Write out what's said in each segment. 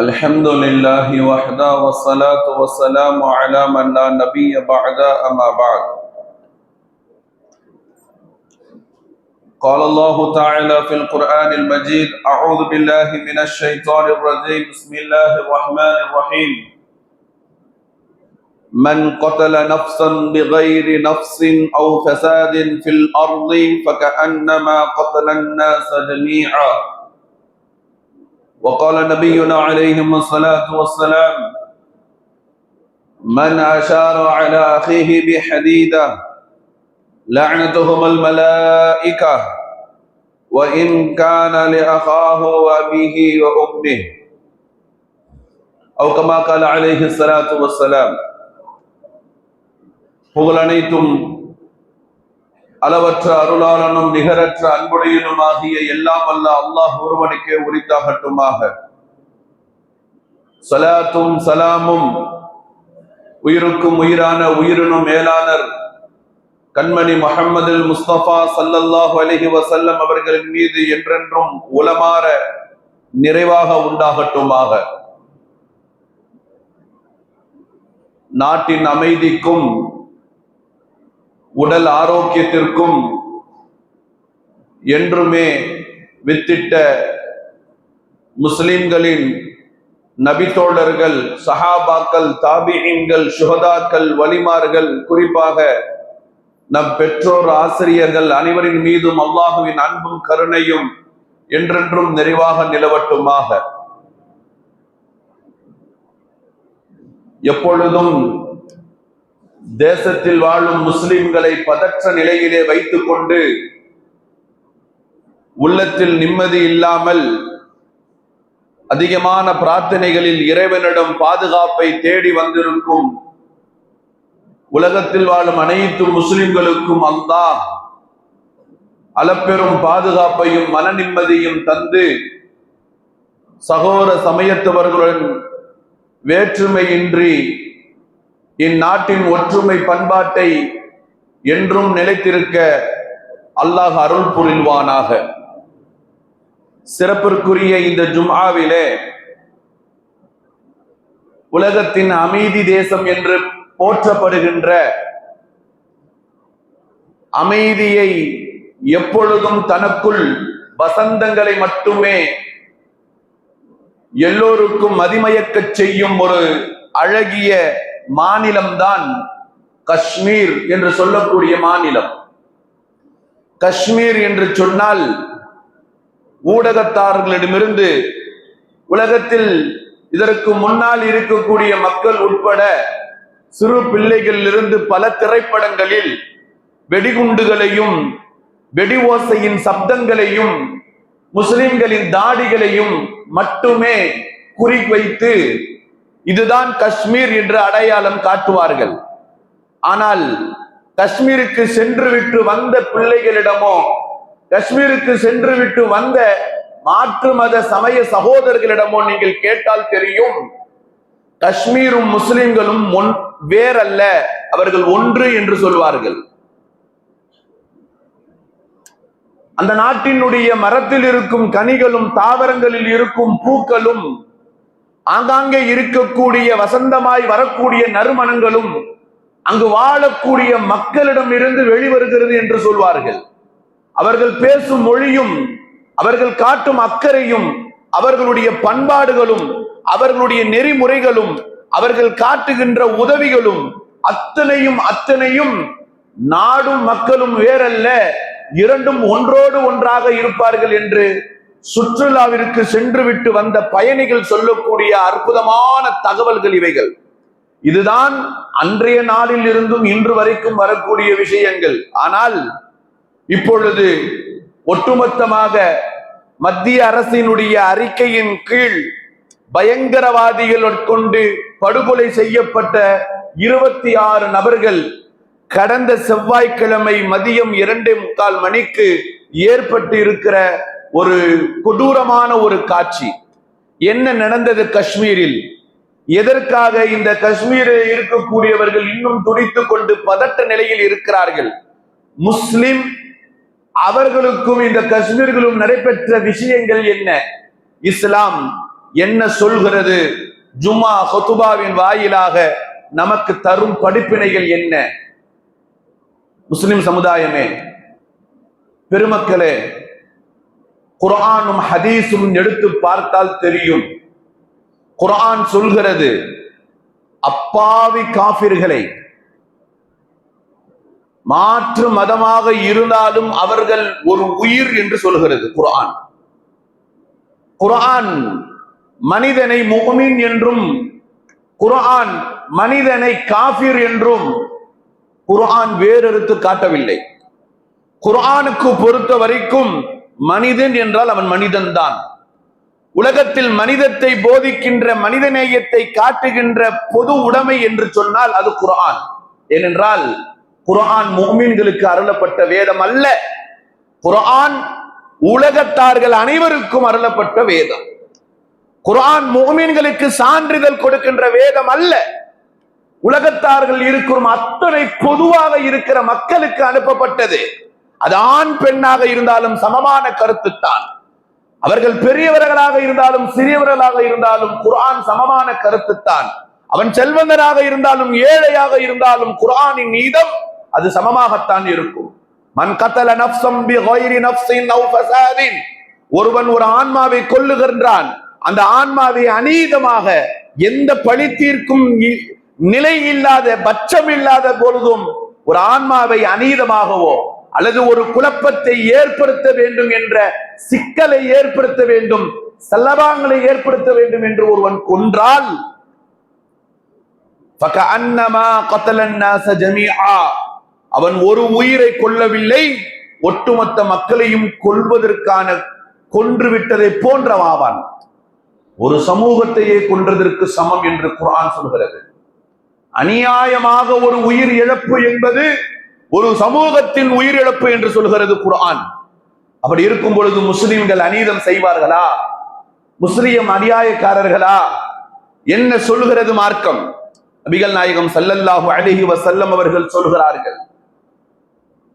الحمد لله وحده والصلاة والسلام على من لا نبي بعد أما بعد. قال الله تعالى في القرآن المجيد أعوذ بالله من الشيطان الرجيم بسم الله الرحمن الرحيم من قتل نفسا بغير نفس أو فساد في الأرض فكأنما قتل الناس جميعا وقال نبينا عليه الصلاة والسلام من أشار على أخيه بحديدة لعنتهم الملائكة وإن كان لأخاه وأبيه وأمه أو كما قال عليه الصلاة والسلام புகழ் அனைத்தும் அளவற்ற அருளாளனும் நிகரற்ற அன்புடையனும் ஆகிய எல்லாம் அல்ல அல்லாஹ் ஒருவனுக்கே உரித்தாகட்டுமாக. சலாத்தும் சலாமும் உயிருக்கும் உயிரான உயிரினும் மேலானர் கண்மணி முகமது முஸ்தபா சல்லல்லாஹு அலஹி வசல்லம் அவர்களின் மீது என்றென்றும் உலமாற நிறைவாக உண்டாகட்டுமாக. நாட்டின் அமைதிக்கும் உடல் ஆரோக்கியத்திற்கும் என்றுமே வித்திட்ட முஸ்லிம்களின் நபித்தோழர்கள் சஹாபாக்கள் தாபிகங்கள் சுகதாக்கள் வலிமார்கள் குறிப்பாக நம் பெற்றோர் ஆசிரியர்கள் அனைவரின் மீதும் அல்லாஹுவின் அன்பும் கருணையும் என்றென்றும் நிறைவாக நிலவட்டுமாக. எப்பொழுதும் தேசத்தில் வாழும் முஸ்லிம்களை பதற்ற நிலையிலே வைத்துக் கொண்டு உள்ளத்தில் நிம்மதி இல்லாமல் அதிகமான பிரார்த்தனைகளில் இறைவனிடம் பாதுகாப்பை தேடி வந்திருக்கும் உலகத்தில் வாழும் அனைத்து முஸ்லிம்களுக்கும் அல்லாஹ் அளப்பெரும் பாதுகாப்பையும் மன நிம்மதியும் தந்து சகோதர சமயத்தவர்களுடன் வேற்றுமையின்றி இந்நாட்டின் ஒற்றுமை பண்பாட்டை என்றும் நிலைத்திருக்க அல்லாஹ் அருள் புரிவானாக. சிறப்பிற்குரிய இந்த ஜும்ஆவிலே உலகத்தின் அமைதி தேசம் என்று போற்றப்படுகின்ற அமைதியை எப்பொழுதும் தனக்குள் வசந்தங்களை மட்டுமே எல்லோருக்கும் மதிமயக்கச் செய்யும் ஒரு அழகிய மாநிலம்தான் காஷ்மீர் என்று சொல்லக்கூடிய மாநிலம். காஷ்மீர் என்று சொன்னால் ஊடகத்தார்களிடமிருந்து உலகத்தில் இதற்கு முன்னால் இருக்கக்கூடிய மக்கள் உட்பட சிறு பிள்ளைகளிலிருந்து பல திரைப்படங்களில் வெடிகுண்டுகளையும் வெடி ஓசையின் சப்தங்களையும் முஸ்லிம்களின் தாடிகளையும் மட்டுமே குறிவைத்து இதுதான் காஷ்மீர் என்று அடையாளம் காட்டுவார்கள். ஆனால் காஷ்மீருக்கு சென்று விட்டு வந்த பிள்ளைகளிடமோ காஷ்மீருக்கு சென்று விட்டு வந்த மாற்று மத சமய சகோதரர்களிடமோ நீங்கள் கேட்டால் தெரியும் காஷ்மீரும் முஸ்லிம்களும் ஒன் வேறல்ல அவர்கள் ஒன்று என்று சொல்வார்கள். அந்த நாட்டினுடைய மரத்தில் இருக்கும் கனிகளும் தாவரங்களில் இருக்கும் பூக்களும் ஆங்காங்கே இருக்கக்கூடிய வசந்தமாய் வரக்கூடிய நறுமணங்களும் அங்கு வாழக்கூடிய மக்களிடம் இருந்து வெளிவருகிறது என்று சொல்வார்கள். அவர்கள் பேசும் மொழியும் அவர்கள் காட்டும் அக்கறையும் அவர்களுடைய பண்பாடுகளும் அவர்களுடைய நெறிமுறைகளும் அவர்கள் காட்டுகின்ற உதவிகளும் அத்தனையும் அத்தனையும் நாடும் மக்களும் வேறல்ல இரண்டும் ஒன்றோடு ஒன்றாக இருப்பார்கள் என்று சுற்றுலாவிற்கு சென்று விட்டு வந்த பயணிகள் சொல்லக்கூடிய அற்புதமான தகவல்கள் இவைகள். இதுதான் அன்றைய நாளில் இருந்தும் இன்று வரைக்கும் வரக்கூடிய விஷயங்கள். ஆனால் இப்பொழுது ஒட்டுமொத்தமாக மத்திய அரசினுடைய அறிக்கையின் கீழ் பயங்கரவாதிகள் கொண்டு படுகொலை செய்யப்பட்ட இருபத்தி ஆறு நபர்கள் கடந்த செவ்வாய்க்கிழமை மதியம் இரண்டே முக்கால் மணிக்கு ஏற்பட்டு இருக்கிற ஒரு கொடூரமான ஒரு காட்சி. என்ன நடந்தது காஷ்மீரில்? எதற்காக இந்த காஷ்மீரில் இருக்கக்கூடியவர்கள் இன்னும் துடித்து கொண்டு பதட்ட நிலையில் இருக்கிறார்கள்? முஸ்லிம் அவர்களுக்கும் இந்த காஷ்மீர்களும் நடைபெற்ற விஷயங்கள் என்ன? இஸ்லாம் என்ன சொல்கிறது? ஜும்மா ஹொத்துபாவின் வாயிலாக நமக்கு தரும் படிப்பினைகள் என்ன? முஸ்லிம் சமுதாயமே பெருமக்களே குரானும் ஹதீஸும் எடுத்து பார்த்தால் தெரியும். குரான் சொல்கிறது அப்பாவி காபிர்களை மாற்று மதமாக இருந்தாலும் அவர்கள் ஒரு உயிர் என்று சொல்கிறது குரான் குரான் மனிதனை முகமின் என்றும் குர்ஆன் மனிதனை காஃபிர் என்றும் குரான் வேறெடுத்து காட்டவில்லை. குர்ஆனுக்கு பொறுத்த வரைக்கும் மனிதன் என்றால் அவன் மனிதன்தான். உலகத்தில் மனிதத்தை போதிக்கின்ற மனிதநேயத்தை காட்டுகின்ற பொது உடைமை என்று சொன்னால் அது குரான் ஏனென்றால் குரான் முஹ்மீன்களுக்கு அருளப்பட்ட வேதம் அல்ல. குரான் உலகத்தார்கள் அனைவருக்கும் அருளப்பட்ட வேதம். குரான் முஹ்மின்களுக்கு சான்றிதழ் கொடுக்கின்ற வேதம் அல்ல. உலகத்தார்கள் இருக்கும் அத்தனை பொதுவாக இருக்கிற மக்களுக்கு அனுப்பப்பட்டது. அது ஆண் பெண்ணாக இருந்தாலும் சமமான கருத்துத்தான். அவர்கள் பெரியவர்களாக இருந்தாலும் சிறியவர்களாக இருந்தாலும் குரான் சமமான கருத்துத்தான். அவன் செல்வந்தனாக இருந்தாலும் ஏழையாக இருந்தாலும் குரானின் நீதம் அது சமமாகத்தான் இருக்கும். மன் கத்தல நப்சம் பி கைரி நப்சின் அவ் ஃபசாதின். ஒருவன் ஒரு ஆன்மாவை கொல்லுகின்றான். அந்த ஆன்மாவை அநீதமாக எந்த பழி தீர்க்கும் நிலை இல்லாத பட்சம் இல்லாத பொழுதும் ஒரு ஆன்மாவை அநீதமாகவோ அல்லது ஒரு குழப்பத்தை ஏற்படுத்த வேண்டும் என்ற சிக்கலை ஏற்படுத்த வேண்டும் செல்லவாங்களை ஏற்படுத்த வேண்டும் என்று ஒருவன் கொன்றால் அவன் ஒரு உயிரை கொல்லவில்லை ஒட்டுமொத்த மக்களையும் கொள்வதற்கான கொன்று விட்டதை போன்றவாவான். ஒரு சமூகத்தையே கொன்றதற்கு சமம் என்று குரான் சொல்கிறது. அநியாயமாக ஒரு உயிர் இழப்பு என்பது ஒரு சமூகத்தின் உயிரிழப்பு என்று சொல்கிறது குர்ஆன். அப்படி இருக்கும் பொழுது முஸ்லிம்கள் அநீதம் செய்வார்களா? முஸ்லிம் அநியாயக்காரர்களா? என்ன சொல்லுகிறது மார்க்கம்? நபிகள் நாயகம் சல்லல்லாஹு அழகி வசல்லம் அவர்கள் சொல்கிறார்கள்.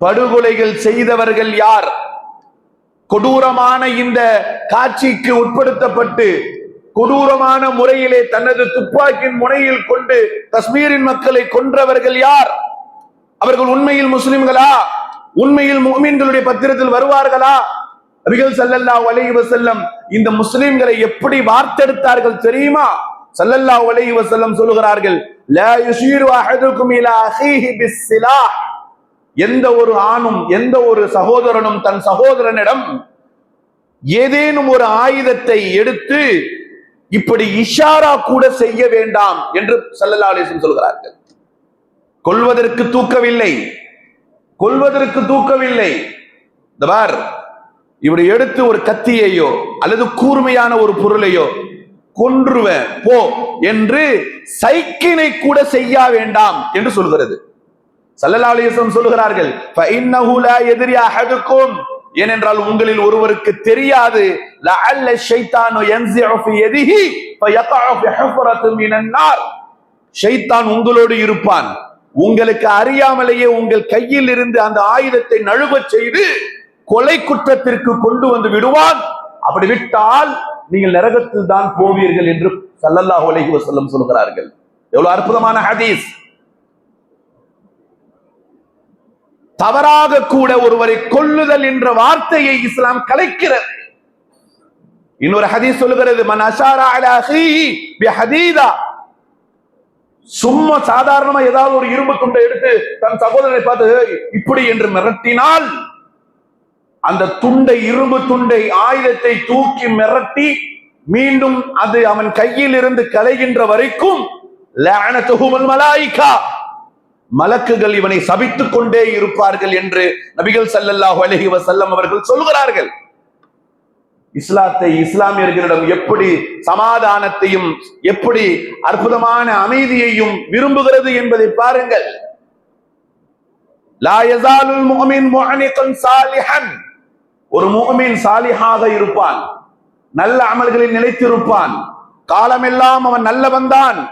படுகொலைகள் செய்தவர்கள் யார்? கொடூரமான இந்த காட்சிக்கு உட்படுத்தப்பட்டு கொடூரமான முறையிலே தனது துப்பாக்கியின் முனையில் கொண்டு காஷ்மீரின் மக்களை கொன்றவர்கள் யார்? அவர்கள் உண்மையில் முஸ்லிம்களா? உண்மையில் முஃமின்களுடைய பத்திரத்தில் வருவார்களா? நபிகள் சல்லல்லா வலையுவ செல்லம் இந்த முஸ்லிம்களை எப்படி வார்த்தெடுத்தார்கள் தெரியுமா? சல்லல்லா அலைஹி வஸல்லம் சொல்லுகிறார்கள் எந்த ஒரு ஆணும் எந்த ஒரு சகோதரனும் தன் சகோதரனிடம் ஏதேனும் ஒரு ஆயுதத்தை எடுத்து இப்படி இஷாரா கூட செய்ய வேண்டாம் என்று சல்லல்லா அலைஹி சொல்கிறார்கள். கொல்வதற்கு தூக்கவில்லை. கொல்வதற்கு தூக்கவில்லை. இந்த பார் இப்படி எடுத்து ஒரு கத்தியையோ அல்லது கூர்மையான ஒரு பொருளையோ கொன்றுவேன் போ என்று சைக்கினை கூட செய்ய வேண்டாம் என்று சொல்கிறது. ஸல்லல்லாஹு சொல்லுகிறார்கள் ஏனென்றால் உங்களில் ஒருவருக்கு தெரியாது ஷைத்தான் உங்களோடு இருப்பான். உங்களுக்கு அறியாமலேயே உங்கள் கையில் இருந்து அந்த ஆயுதத்தை நழுவச் செய்து கொலை குற்றத்திற்கு கொண்டு வந்து விடுவான். அப்படி விட்டால் நீங்கள் நரகத்தில் தான் போவீர்கள் என்று சல்லல்லாஹ் உலகி வசல்லம் சொல்கிறார்கள். எவ்வளவு அற்புதமான ஹதீஸ். தவறாக கூட ஒருவரை கொல்லுதல் என்ற வார்த்தையை இஸ்லாம் கலைக்கிறது. இன்னொரு ஹதீஸ் சொல்லுகிறது மன் அஷாரா அலா பி ஹதீதா சும்மா சாதாரணமா ஏதாவது ஒரு இரும்பு துண்டை எடுத்து தன் சகோதரனை பார்த்து இப்படி என்று மிரட்டினால் அந்த துண்டை இரும்பு துண்டை ஆயுதத்தை தூக்கி மிரட்டி மீண்டும் அது அவன் கையில் இருந்து கலைகின்ற வரைக்கும் லஅனத்துஹுமுல் மலாயிகா மலக்குகள் இவனை சபித்துக் கொண்டே இருப்பார்கள் என்று நபிகள் சல்லல்லாஹு அலஹி வசல்லம் அவர்கள் சொல்கிறார்கள் இஸ்லாத்தை இஸ்லாமியர்களிடம் எப்படி சமாதானத்தையும் எப்படி அற்புதமான அமைதியையும் விரும்புகிறது என்பதை பாருங்கள். லா சாலிஹன். ஒரு முகமின் சாலிஹாக இருப்பான். நல்ல அமல்களில் நிலைத்திருப்பான். காலமெல்லாம் அவன் நல்லவன் தான்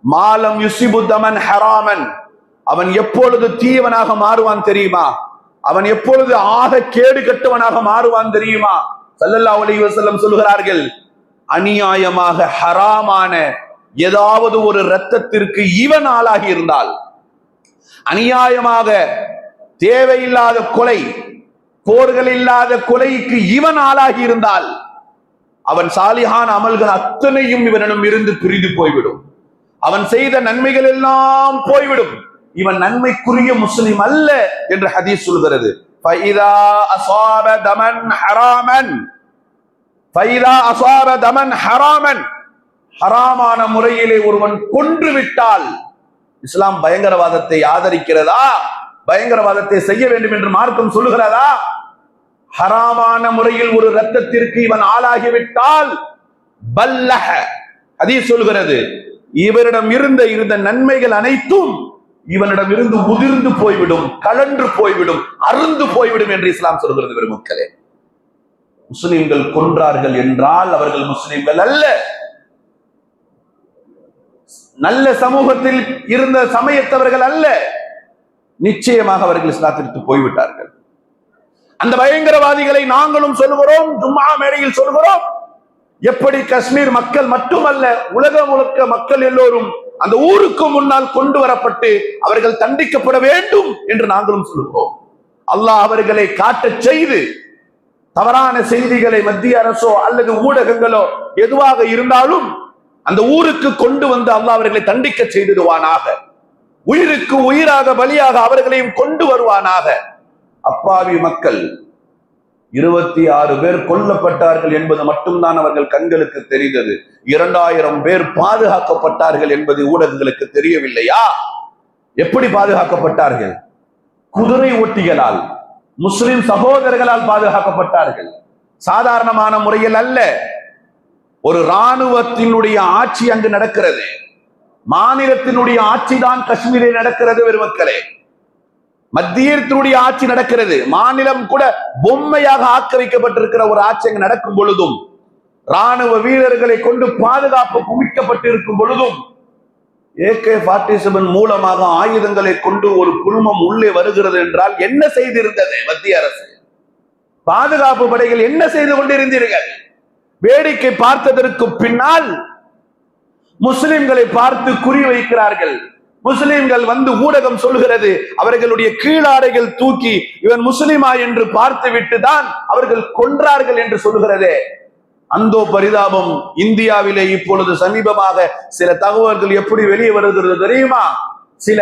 மாலம் யுசிபுத்தமன் ஹராமன். அவன் எப்பொழுது தீயவனாக மாறுவான் தெரியுமா? அவன் எப்பொழுது ஆக கேடு கட்டவனாக மாறுவான் தெரியுமா? சல்லல்லா அலி வசல்லம் சொல்கிறார்கள் அநியாயமாக ஹராமான ஏதாவது ஒரு இரத்தத்திற்கு இவன் ஆளாகி இருந்தால் அநியாயமாக தேவையில்லாத கொலை போர்கள் இல்லாத கொலைக்கு இவன் ஆளாகி இருந்தால் அவன் சாலிஹான அமல்கள் அத்தனையும் இவனிடம் இருந்து பிரிந்து போய்விடும். அவன் செய்த நன்மைகள் எல்லாம் போய்விடும். இவன் நன்மைக்குரிய முஸ்லிம் அல்ல என்று ஹதீஸ் சொல்கிறது. فَإِذَا أَصَابَ دَمًا حَرَامًا فَإِذَا أَصَابَ دَمًا حَرَامًا ஹராமான முறையிலே ஒருவன் கொன்று விட்டால் இஸ்லாம் பயங்கரவாதத்தை ஆதரிக்கிறதா பயங்கரவாதத்தை செய்ய வேண்டும் என்று மார்க்கம் சொல்லுகிறதா ஹராமான முறையில் ஒரு ரத்தத்திற்கு இவன் ஆளாகிவிட்டால் பல்லஹ அதே சொல்கிறது இவரிடம் இருந்த இருந்த நன்மைகள் அனைத்தும் இவனிடம் இருந்து உதிர்ந்து போய்விடும் கலன்று போய்விடும் அருந்து போய்விடும் என்று இஸ்லாம் சொல்கிறது பெருமக்களே முஸ்லிம்கள் கொன்றார்கள் என்றால் அவர்கள் முஸ்லிம்கள் அல்ல. நல்ல சமூகத்தில் இருந்த சமயத்தவர்கள் அல்ல. நிச்சயமாக அவர்கள் இஸ்லாத்திற்கு போய்விட்டார்கள். அந்த பயங்கரவாதிகளை நாங்களும் சொல்கிறோம் ஜும்மா மேடையில் சொல்கிறோம் எப்படி காஷ்மீர் மக்கள் மட்டுமல்ல உலக முழுக்க மக்கள் எல்லோரும் அந்த ஊருக்கு முன்னால் கொண்டு வரப்பட்டு அவர்கள் தண்டிக்கப்பட வேண்டும் என்று நாங்களும் சொல்லுகிறோம். அல்லாஹ் அவர்களை காட்டச் செய்து தவறான செய்திகளை மத்திய அரசோ அல்லது ஊடகங்களோ எதுவாக இருந்தாலும் அந்த ஊருக்கு கொண்டு வந்து அல்லாஹ் அவர்களை தண்டிக்க செய்திடுவானாக. உயிருக்கு உயிராக பலியாக அவர்களையும் கொண்டு வருவானாக. அப்பாவி மக்கள் இருபத்தி ஆறு பேர் கொல்லப்பட்டார்கள் என்பது மட்டும்தான் அவர்கள் கண்களுக்கு தெரிந்தது. இரண்டாயிரம் பேர் பாதுகாக்கப்பட்டார்கள் என்பது ஊடகங்களுக்கு தெரியவில்லையா? எப்படி பாதுகாக்கப்பட்டார்கள்? குதிரை ஓட்டிகளால் முஸ்லிம் சகோதரர்களால் பாதுகாக்கப்பட்டார்கள். சாதாரணமான முறையில் அல்ல. ஒரு இராணுவத்தினுடைய ஆட்சி அங்கு நடக்கிறது. மாநிலத்தினுடைய ஆட்சிதான் காஷ்மீரில் நடக்கிறது பெருமக்களே. மத்தியத்தினுடைய ஆட்சி நடக்கிறது. மாநிலம் கூட பொம்மையாக ஆக்க வைக்கப்பட்டிருக்கிற ஒரு ஆட்சி அங்கு நடக்கும் பொழுதும் ராணுவ வீரர்களை கொண்டு பாதுகாப்பு குவிக்கப்பட்டிருக்கும் பொழுதும் ஏகே ஃபார்ட்டி செவன் மூலமாக ஆயுதங்களை கொண்டு ஒரு குழுமம் உள்ளே வருகிறது என்றால் என்ன செய்திருந்தது மத்திய அரசு? பாதுகாப்பு படைகள் என்ன செய்து கொண்டிருந்தீர்கள்? வேடிக்கை பார்த்ததற்கு பின்னால் முஸ்லிம்களை பார்த்து குறி வைக்கிறார்கள். முஸ்லிம்கள் வந்து ஊடகம் சொல்கிறது அவர்களுடைய கீழாடைகள் தூக்கி இவன் முஸ்லிமா என்று பார்த்து விட்டு தான் அவர்கள் கொன்றார்கள் என்று சொல்கிறதே அந்தோ பரிதாபம் இந்தியாவிலே இப்பொழுது சமீபமாக சில தகவல்கள் எப்படி வெளியே வருகிறது தெரியுமா? சில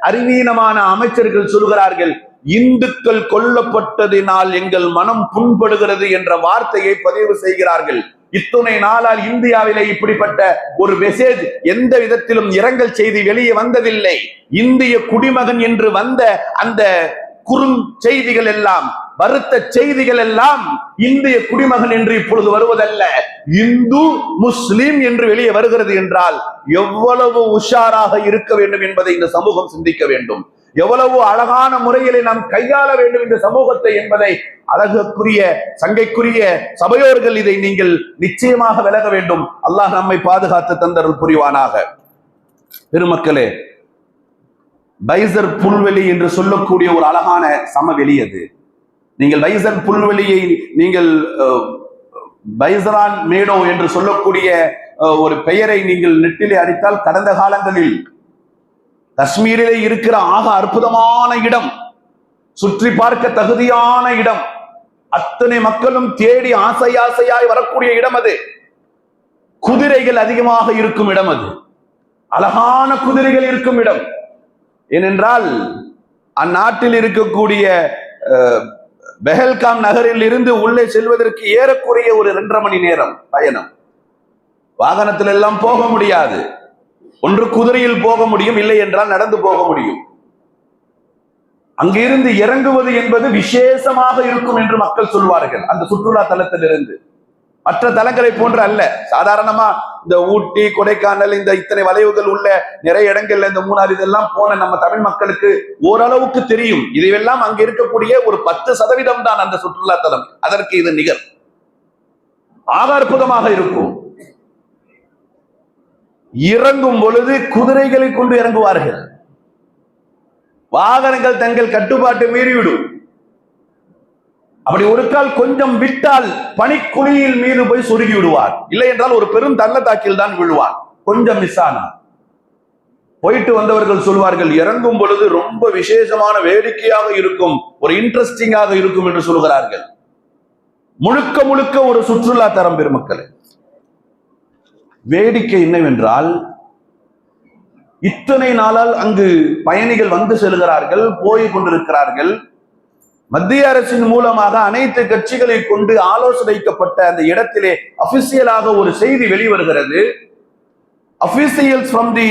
அறிவீனமான அமைச்சர்கள் சொல்கிறார்கள் இந்துக்கள் கொல்லப்பட்டதினால் எங்கள் மனம் புண்படுகிறது என்ற வார்த்தையை பதிவு செய்கிறார்கள். இத்துணை நாளால் இந்தியாவிலே இப்படிப்பட்ட ஒரு மெசேஜ் எந்த விதத்திலும் இரங்கல் செய்தி வெளியே வந்ததில்லை. இந்திய குடிமகன் என்று வந்த அந்த குறும் செய்திகள் எல்லாம் வருத்த செய்திகள் எல்லாம் இந்திய குடிமகன் என்று இப்பொழுது வருவதல்ல. இந்து முஸ்லிம் என்று வெளியே வருகிறது என்றால் எவ்வளவு உஷாராக இருக்க வேண்டும் என்பதை இந்த சமூகம் சிந்திக்க வேண்டும். எவ்வளவு அழகான முறையிலே நாம் கையாள வேண்டும் இந்த சமூகத்தை என்பதை அழகுக்குரிய சங்கைக்குரிய சபையோர்கள் இதை நீங்கள் நிச்சயமாக விலக வேண்டும். அல்லாஹ் நம்மை பாதுகாத்து தந்தருள் புரிவானாக. பெருமக்களே பைசர் புல்வெளி என்று சொல்லக்கூடிய ஒரு அழகான சமவெளி அது. நீங்கள் பைசர் புல்வெளியை நீங்கள் பைசரான் மேடோ என்று சொல்லக்கூடிய ஒரு பெயரை நீங்கள் நெட்டிலே அடித்தால் கடந்த காலங்களில் காஷ்மீரிலே இருக்கிற ஆக அற்புதமான இடம் சுற்றி பார்க்க தகுதியான இடம் அத்தனை மக்களும் தேடி ஆசை ஆசையாய் வரக்கூடிய இடம் அது. குதிரைகள் அதிகமாக இருக்கும் இடம் அது. அழகான குதிரைகள் இருக்கும் இடம். ஏனென்றால் அந்நாட்டில் இருக்கக்கூடிய பெஹல்காம் நகரில் இருந்து உள்ளே செல்வதற்கு ஏறக்குறைய ஒரு இரண்டரை மணி நேரம் பயணம். வாகனத்தில் எல்லாம் போக முடியாது. ஒன்று குதிரையில் போக முடியும் இல்லை என்றால் நடந்து போக முடியும். அங்கிருந்து இறங்குவது என்பது விசேஷமாக இருக்கும் என்று மக்கள் சொல்வார்கள். அந்த சுற்றுலா தலத்திலிருந்து. மற்ற தலங்களை போன்று அல்ல. சாதாரணமா இந்த ஊட்டி கொடைக்கானல் இந்த இத்தனை வளைவுகள் உள்ள நிறைய இடங்கள்ல இந்த மூணாறு இதெல்லாம் போன நம்ம தமிழ் மக்களுக்கு ஓரளவுக்கு தெரியும். இதையெல்லாம் அங்க இருக்கக்கூடிய ஒரு பத்து சதவீதம் தான் அந்த சுற்றுலா தலம். அதற்கு இது நிகர். ஆக அற்புதமாக இருக்கும். இறங்கும் பொழுது குதிரைகளை கொண்டு இறங்குவார்கள். வாகனங்கள் தங்கள் கட்டுப்பாட்டை மீறிவிடும். அப்படி ஒரு கால் கொஞ்சம் விட்டால் பனிக்குழியில் மீது போய் சொருகி விடுவார் இல்லை என்றால் ஒரு பெரும் தள்ளத்தாக்கில் தான் விழுவார். கொஞ்சம் மிஸ் ஆனார் போயிட்டு வந்தவர்கள் சொல்வார்கள் இறங்கும் பொழுது ரொம்ப விசேஷமான வேடிக்கையாக இருக்கும் ஒரு இன்ட்ரெஸ்டிங்காக இருக்கும் என்று சொல்கிறார்கள். முழுக்க முழுக்க ஒரு சுற்றுலா தரம் பெருமக்களை வேடிக்கை என்னவென்றால் இத்தனை நாளால் அங்கு பயணிகள் வந்து செல்கிறார்கள் போய் கொண்டிருக்கிறார்கள். மத்திய அரசின் மூலமாக அனைத்து கட்சிகளை கொண்டு ஆலோசனைக்கப்பட்ட அந்த இடத்திலே அபிஷியலாக ஒரு செய்தி வெளிவருகிறது. Officials from the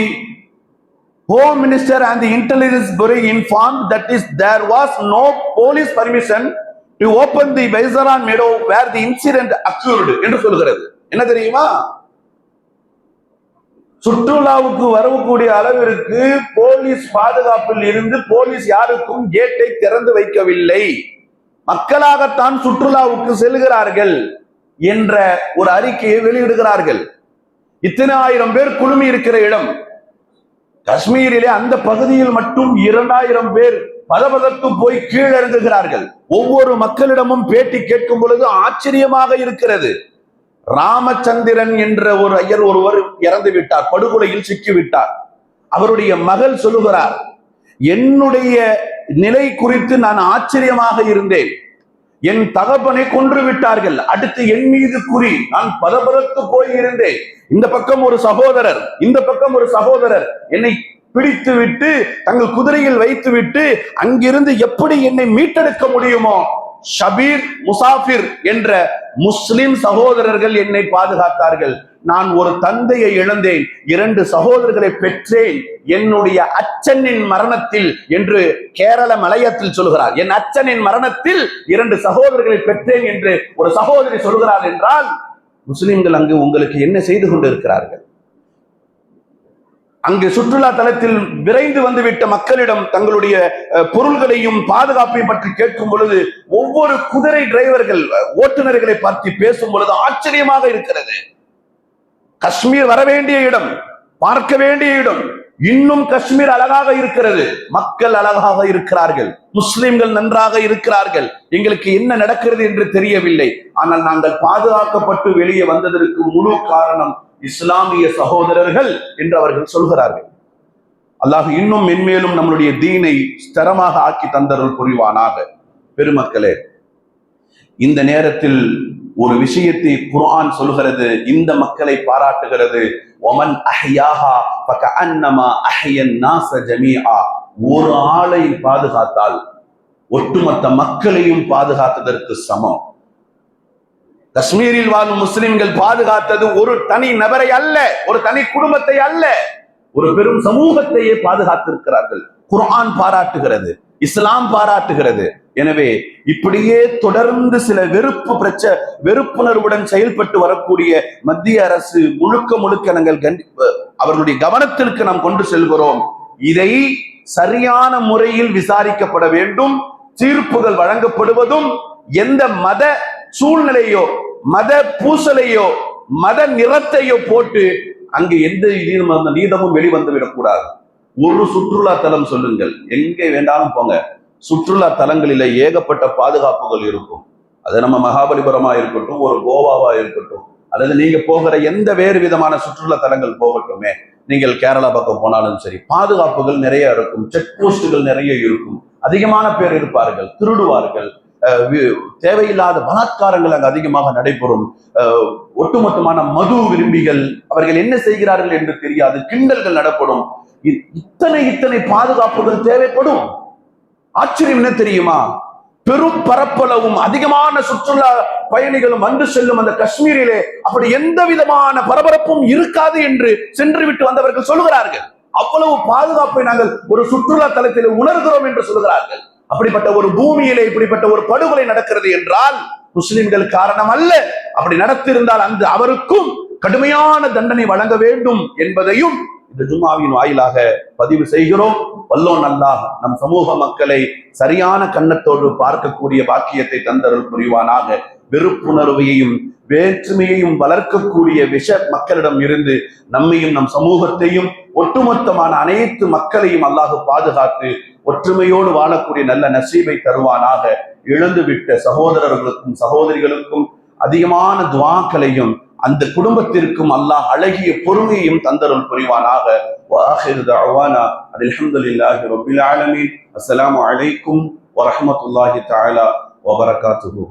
home minister and the intelligence bureau inform that is there was no police permission to open the Baisaran meadow where the incident occurred என்று சொல்கிறது. என்ன தெரியுமா? சுற்றுலாவுக்கு வரக்கூடிய அளவிற்கு போலீஸ் பாதுகாப்பில் இருந்து போலீஸ் யாருக்கும் கேட்டை திறந்து வைக்கவில்லை. மக்களாகத்தான் சுற்றுலாவுக்கு செல்கிறார்கள் என்ற ஒரு அறிக்கையை வெளியிடுகிறார்கள். இத்தனை ஆயிரம் பேர் குழுமி இருக்கிற இடம். காஷ்மீரிலே அந்த பகுதியில் மட்டும் இரண்டாயிரம் பேர் பதபதத்து போய் கீழிறங்குகிறார்கள். ஒவ்வொரு மக்களிடமும் பேட்டி கேட்கும் பொழுது ஆச்சரியமாக இருக்கிறது. ராமச்சந்திரன் என்ற ஒரு ஐயர் ஒருவர் இறந்து விட்டார் படுகொலையில் சிக்கிவிட்டார். அவருடைய மகள் சொல்லுகிறார் என்னுடைய நிலை குறித்து நான் ஆச்சரியமாக இருந்தேன். என் தகப்பனை கொன்று விட்டார்கள். அடுத்து என் மீது குறி. நான் பதபதத்து போய் இருந்தேன். இந்த பக்கம் ஒரு சகோதரர் இந்த பக்கம் ஒரு சகோதரர் என்னை பிடித்து விட்டு தங்கள் குதிரையில் வைத்து விட்டு அங்கிருந்து எப்படி என்னை மீட்டெடுக்க முடியுமோ ஷபீர் முசாஃபிர் என்ற முஸ்லிம் சகோதரர்கள் என்னை பாதுகாத்தார்கள். நான் ஒரு தந்தையை இழந்தேன். இரண்டு சகோதரர்களை பெற்றேன். என்னுடைய அச்சனின் மரணத்தில் என்று கேரள மலையத்தில் சொல்கிறார். என் அச்சனின் மரணத்தில் இரண்டு சகோதரர்களை பெற்றேன் என்று ஒரு சகோதரி சொல்கிறார் என்றால் முஸ்லிம்கள் அங்கு உங்களுக்கு என்ன செய்து கொண்டிருக்கிறார்கள்? அங்கு சுற்றுலா தலத்தில் விரைந்து வந்துவிட்ட மக்களிடம் தங்களுடைய பொருள்களையும் பாதுகாப்பையும் பற்றி கேட்கும் பொழுது ஒவ்வொரு குதிரை டிரைவர்கள் ஓட்டுநர்களை பார்த்து பேசும் பொழுது ஆச்சரியமாக இருக்கிறது. காஷ்மீர் வர வேண்டிய இடம் பார்க்க வேண்டிய இடம் இன்னும் காஷ்மீர் அழகாக இருக்கிறது. மக்கள் அழகாக இருக்கிறார்கள் முஸ்லிம்கள் நன்றாக இருக்கிறார்கள். எங்களுக்கு என்ன நடக்கிறது என்று தெரியவில்லை. ஆனால் நாங்கள் பாதுகாக்கப்பட்டு வெளியே வந்ததற்கு முழு காரணம் இஸ்லாமிய சகோதரர்கள் என்று அவர்கள் சொல்கிறார்கள். அல்லாஹ் இன்னும் மென்மேலும் நம்மளுடைய தீனை ஸ்திரமாக ஆக்கி தந்தருள் புரிவானாக. பெருமக்களே இந்த நேரத்தில் ஒரு விஷயத்தை குர்ஆன் சொல்கிறது இந்த மக்களை பாராட்டுகிறது. ஒமன் அஹ்யாஹா ஃபகஅன்னமா அஹ்யன் நாஸ ஜமீஆ. ஒரு ஆளை பாதுகாத்தால் ஒட்டுமொத்த மக்களையும் பாதுகாத்ததற்கு சமம். காஷ்மீரில் வாழும் முஸ்லிம்கள் பாதுகாத்தது ஒரு தனி நபரை அல்ல ஒரு தனி குடும்பத்தை அல்ல. ஒரு பெரும் சமூகத்தையே பாதுகாத்திருக்கிறார்கள். குர்ஆன் பாராட்டுகிறது இஸ்லாம் பாராட்டுகிறது. எனவே இப்படியே தொடர்ந்து சில வெறுப்பு பிரச்ச வெறுப்புணர்வுடன் செயல்பட்டு வரக்கூடிய மத்திய அரசு முழுக்க முழுக்க நாங்கள் கண்டி- அவர்களுடைய கவனத்திற்கு நாம் கொண்டு செல்கிறோம். இதை சரியான முறையில் விசாரிக்கப்பட வேண்டும் தீர்ப்புகள் வழங்கப்படுவதும் எந்த மத சூழ்நிலையோ மத பூசலையோ மத நிறத்தையோ போட்டு அங்கு எந்த நீதம் அந்த நீதமும் வெளிவந்து விடக்கூடாது ஒரு சுற்றுலா தலம் சொல்லுங்கள். எங்கே வேண்டாலும் போங்க. சுற்றுலா தலங்களில ஏகப்பட்ட பாதுகாப்புகள் இருக்கும். அது நம்ம மகாபலிபுரமா இருக்கட்டும் ஒரு கோவாவா இருக்கட்டும் அல்லது நீங்க போகிற எந்த வேறு விதமான சுற்றுலா தலங்கள் போகட்டுமே நீங்கள் கேரளா பக்கம் போனாலும் சரி பாதுகாப்புகள் நிறைய இருக்கும் செக் போஸ்டுகள் நிறைய இருக்கும். அதிகமான பேர் இருப்பார்கள் திருடுவார்கள். தேவையில்லாத பலாத்காரங்கள் அங்கு அதிகமாக நடைபெறும். அஹ் ஒட்டுமொத்தமான மது விரும்பிகள் அவர்கள் என்ன செய்கிறார்கள் என்று தெரியாது கிண்டல்கள் நடப்படும். இத்தனை இத்தனை பாதுகாப்புகள் தேவைப்படும். ஆச்சரியம் என்ன தெரியுமா? பெரும் பரப்பளவும் அதிகமான சுற்றுலா பயணிகளும் வந்து செல்லும் அந்த காஷ்மீரிலே அப்படி எந்த விதமான பரபரப்பும் இருக்காது என்று சென்று விட்டு வந்தவர்கள் சொல்லுகிறார்கள். அவ்வளவு பாதுகாப்பை நாங்கள் ஒரு சுற்றுலா தலத்தில் உணர்கிறோம் என்று சொல்கிறார்கள் அப்படிப்பட்ட ஒரு பூமியிலே இப்படிப்பட்ட ஒரு படுகொலை நடக்கிறது என்றால் முஸ்லிம்கள் காரணம் அல்ல அப்படி நடத்திருந்தால் அந்த அவருக்கும் கடுமையான தண்டனை வழங்க வேண்டும் என்பதையும் இந்த ஜும்மாவின் வாயிலாக பதிவு செய்கிறோம். வல்லோன் அல்லாஹ் நம் சமூக மக்களை சரியான கண்ணத்தோடு பார்க்கக்கூடிய பாக்கியத்தை தந்தருள் புரிவானாக. வெறுப்புணர்வையும் வேற்றுமையையும் வளர்க்கக்கூடிய விஷ மக்களிடம் இருந்து நம்மையும் நம் சமூகத்தையும் ஒட்டுமொத்தமான அனைத்து மக்களையும் அல்லாஹ் பாதுகாத்து ஒற்றுமையோடு வாழக்கூடிய நல்ல நசீவை தருவானாக. இழந்துவிட்ட சகோதரர்களுக்கும் சகோதரிகளுக்கும் அதிகமான துவாக்களையும் அந்த குடும்பத்திற்கும் அல்லாஹ் அழகிய பொறுமையையும் தந்தருள் புரிவானாக. அலமதுல்லாஹி ரபில் ஆலமீன். அஸ்லாம் அலைக்கும் வரமத்துல்லாஹி தாலா வபரகாத்து